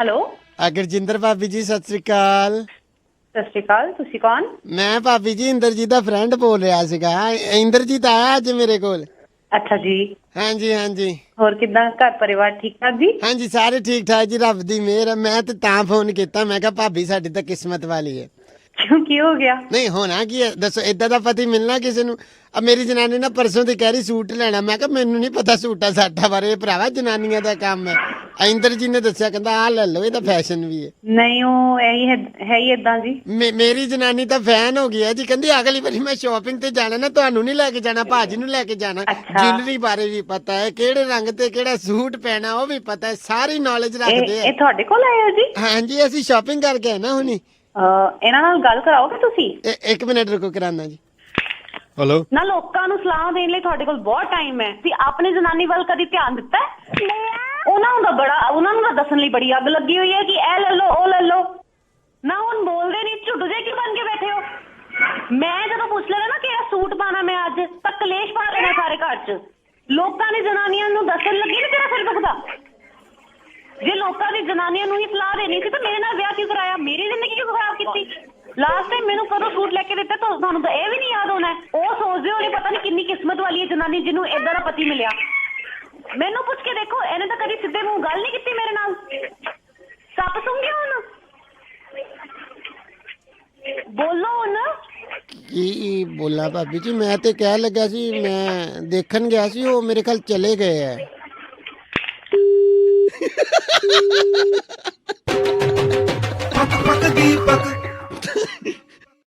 Hello. ਆ ਗੁਰਜਿੰਦਰ ਭਾਬੀ ਜੀ ਸਤਿ ਸ੍ਰੀ ਅਕਾਲ। ਸਤਿ ਸ਼੍ਰੀ ਅਕਾਲ ਤੁਸੀਂ ਕੌਣ? ਮੈਂ ਭਾਬੀ ਜੀ ਇੰਦਰਜੀਤ ਦਾ ਫਰੈਂਡ ਬੋਲ ਰਿਹਾ ਸੀਗਾ। ਇੰਦਰਜੀਤ ਆਇਆ ਅੱਜ ਮੇਰੇ ਕੋਲ। ਅੱਛਾ ਜੀ। ਹਾਂਜੀ ਹਾਂਜੀ। ਹੋਰ ਕਿਦਾਂ? ਘਰ ਪਰਿਵਾਰ ਠੀਕ ਠਾਕ ਜੀ? ਹਾਂਜੀ ਸਾਰੇ ਠੀਕ ਠਾਕ ਜੀ ਰੱਬ ਦੀ ਮਿਹਰ ਹੈ ਮੈਂ ਤੇ ਤਾਂ ਫੋਨ ਕੀਤਾ ਮੈਂ ਕਿਹਾ ਭਾਬੀ ਸਾਡੀ ਤਾਂ ਕਿਸਮਤ ਵਾਲੀ ਹੈ। ਕਿਉਂ ਕੀ ਹੋ ਗਿਆ? ਨਹੀਂ ਹੋਣਾ ਕੀ ਹੈ? ਦੱਸੋ ਇਦਾਂ ਦਾ ਪਤੀ ਮਿਲਣਾ ਕਿਸੇ ਨੂੰ? ਆ ਮੇਰੀ ਜਨਾਨੀ ਨਾ ਪਰਸੋਂ ਦੀ ਕਹਿ ਰਹੀ ਸੂਟ ਲੈਣਾ। ਮੈਂ ਕਿਹਾ ਮੈਨੂੰ ਨਹੀਂ ਪਤਾ ਸੂਟਾਂ ਸਾਟਾਂ ਬਾਰੇ ਇਹ ਭਰਾਵਾ ਜਨਾਨੀਆਂ ਦਾ ਕੰਮ ਹੈ। ਇੰਦਰ ਜੀ ਨੇ ਦੱਸਿਆ ਕਹਿੰਦਾ ਆ ਲੈ ਲਓ ਇਹ ਤਾਂ ਫੈਸ਼ਨ ਵੀ ਹੈ। ਨਹੀਂ ਉਹ ਇਹੀ ਹੈ ਹੈ ਹੀ ਇਦਾਂ ਜੀ। ਮੇ- ਮੇਰੀ ਜਨਾਨੀ ਤਾਂ ਫੈਨ ਹੋ ਗਈ ਹੈ ਜੀ ਕਹਿੰਦੀ ਅਗਲੀ ਵਾਰੀ ਮੈਂ ਸ਼ਾਪਿੰਗ ਤੇ ਜਾਣਾ ਨਾ ਤੁਹਾਨੂੰ ਨਹੀਂ ਲੈ ਕੇ ਜਾਣਾ ਭਾਜੀ ਨੂੰ ਲੈ ਕੇ ਜਾਣਾ। ਅੱਛਾ। ਬਾਰੇ ਵੀ ਪਤਾ ਹੈ ਕਿਹੜੇ ਰੰਗ ਤੇ ਕਿਹੜਾ ਸੂਟ ਪਹਿਨਾ ਉਹ ਵੀ ਪਤਾ ਹੈ ਸਾਰੀ ਨੌਲੇਜ ਇਹ ਰੱਖਦੇ ਇਹ ਆ ਤੁਹਾਡੇ ਕੋਲ ਆਏ ਹੋ ਜੀ? ਹਾਂਜੀ ਅਸੀਂ ਸ਼ਾਪਿੰਗ ਕਰਕੇ ਆਏ ਨਾ ਹੁਣੀ। ਅਹ, ਇਹਨਾਂ ਨਾਲ ਗੱਲ ਕਰਾਓਗੇ ਤੁਸੀਂ? ਇਹ- ਇੱਕ ਮਿੰਟ ਰੁਕੋ ਕਰਾਨਾ ਜੀ। ਹਲੋ ਨਾ ਲੋਕਾਂ ਨੂੰ ਸਲਾਹ ਦੇਣ ਲਈ ਤੁਹਾਡੇ ਕੋਲ ਬਹੁਤ ਟਾਈਮ ਹੈ। ਤੁਸੀਂ ਆਪਣੀ ਜਨਾਨੀ ਵੱਲ ਕਦੀ ਧਿਆਨ ਦਿੱਤਾ ਹੈ? ਉਹਨਾਂ ਨੂੰ ਤਾਂ ਬੜਾ, ਉਹਨਾਂ ਨੂੰ ਤਾਂ ਦੱਸਣ ਲਈ ਬੜੀ ਅੱਗ ਲੱਗੀ ਹੋਈ ਹੈ ਕਿ ਇਹ ਲੈ ਲਓ, ਉਹ ਲੈ ਲਓ। ਨਾ ਹੁਣ ਬੋਲਦੇ ਨਹੀਂ, ਝੁੱਟ ਜੇ ਕੀ ਬਣ ਕੇ ਬੈਠੇ ਹੋ? ਮੈਂ ਜਦੋਂ ਪੁੱਛ ਲੈਣਾ ਨਾ ਕਿ ਸੂਟ ਪਾਣਾ ਮੈਂ ਅੱਜ, ਤਾਂ ਕਲੇਸ਼ ਪਾ ਲੈਣਾ ਸਾਰੇ ਘਰ 'ਚ। ਲੋਕਾਂ ਨੇ ਜਨਾਨੀਆਂ ਨੂੰ ਦੱਸਣ ਲੱਗੀ ਨਾ ਤੇਰਾ ਸਿਰ ਦੁਖਦਾ। ਜੇ ਲੋਕਾਂ ਦੀ ਜਨਾਨੀਆਂ ਨੂੰ ਹੀ ਸਲਾਹ ਦੇਣੀ ਸੀ, ਤਾਂ ਮੇਰੇ ਨਾਲ ਵਿਆਹ ਕਿਉਂ ਕਰਾਇਆ? ਮੇਰੀ ਜ਼ਿੰਦਗੀ ਕਿਉਂ ਖਰਾਬ ਕੀਤੀ? ਲਾਸਟ ਟਾਈਮ ਮੈਨੂੰ ਕਦੋਂ ਸੂਟ ਲੈ ਕੇ ਦਿੱਤਾ, ਤਾਂ ਤੁਹਾਨੂੰ ਤਾਂ ਇਹ ਵੀ ਨਹੀਂ ਯਾਦ ਹੋਣਾ। ਉਹ ਸੋਚਦੇ ਹੋ ਨਹੀਂ ਪਤਾ ਨਹੀਂ ਕਿੰਨੀ ਕਿਸਮਤ ਵਾਲੀ ਹੈ ਜਨਾਨੀ ਜਿਹਨੂੰ ਏਦਾਂ ਦਾ ਪਤੀ ਮਿਲਿਆ। ਮੈਨੂੰ ਪੁੱਛ ਕੇ ਦੇਖੋ, ਇਹਨੇ ਤਾਂ ਕਦੀ ਸਿੱਧੇ ਮੂੰਹ ਗੱਲ ਨਹੀਂ ਕੀਤੀ ਮੇਰੇ ਨਾਲ। ਸੱਪ ਸੁੰਘਿਆ ਹੁਣ। ਬੋਲੋ ਹੁਣ। ਕੀ ਬੋਲਾ ਭਾਬੀ ਜੀ? ਮੈਂ ਤੇ ਕਹਿ ਲੱਗਾ ਸੀ, ਮੈਂ ਦੇਖਣ ਗਿਆ ਸੀ, ਉਹ ਮੇਰੇ ਖਿਆਲ ਚਲੇ ਗਏ ਆ